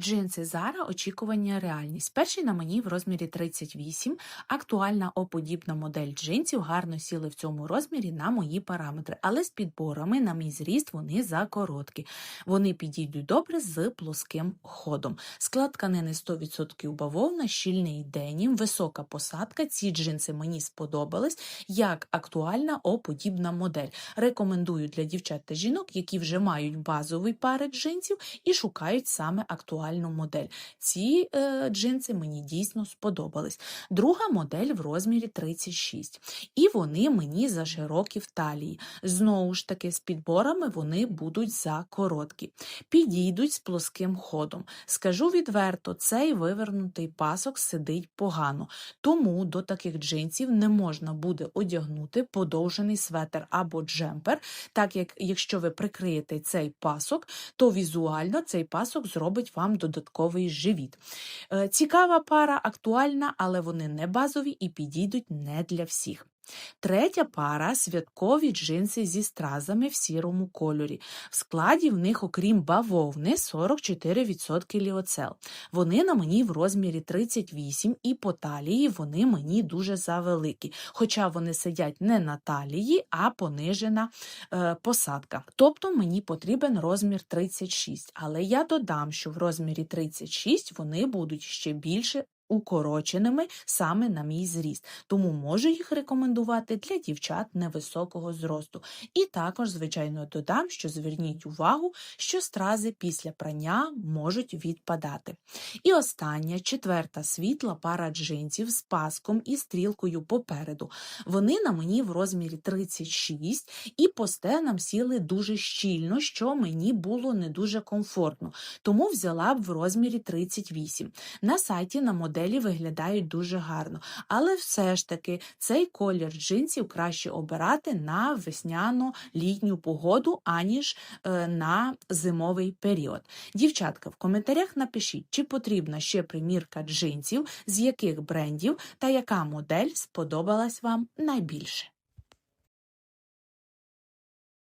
Джинси Zara очікування реальність. Перший на мені в розмірі 38. Актуальна оподібна модель джинсів гарно сіли в цьому розмірі на мої параметри, але з підборами на мій зріст вони закороткі. Вони підійдуть добре з плоским ходом. Склад тканини 100% бавовна, щільний денім, висока посадка. Ці джинси мені сподобались як актуальна оподібна модель. Рекомендую для дівчат та жінок, які вже мають базовий пари джинсів і шукають саме актуальну модель. Ці е, джинси мені дійсно сподобались. Друга модель в розмірі 36. І вони мені за широкі в талії. Знову ж таки, з підборами вони будуть за короткі. Підійдуть з плоским ходом. Скажу відверто, цей вивернутий пасок сидить погано. Тому до таких джинсів не можна буде одягнути подовжений светр або джемпер, так як якщо ви прикриєте цей пасок, то візуально цей пасок зробить вам додатковий живіт. Е, Цікава пара, актуальна, але вони не базові і підійдуть не для всіх. Третя пара святкові джинси зі стразами в сірому кольорі. В складі в них, окрім бавовни, 44% ліоцел. Вони на мені в розмірі 38 і по талії вони мені дуже завеликі, хоча вони сидять не на талії, а понижена е, посадка. Тобто мені потрібен розмір 36, але я додам, що в розмірі 36 вони будуть ще більше укороченими саме на мій зріст, тому можу їх рекомендувати для дівчат невисокого зросту. І також, звичайно, додам, що зверніть увагу, що стрази після прання можуть відпадати. І остання, четверта світла пара джинсів з паском і стрілкою попереду. Вони на мені в розмірі 36 і по стенам сіли дуже щільно, що мені було не дуже комфортно, тому взяла б в розмірі 38. На сайті на моделі виглядають дуже гарно, але все ж таки цей колір джинсів краще обирати на весняно-літню погоду, аніж е, на зимовий період. Дівчатка, в коментарях напишіть, чи потрібна ще примірка джинсів, з яких брендів та яка модель сподобалась вам найбільше.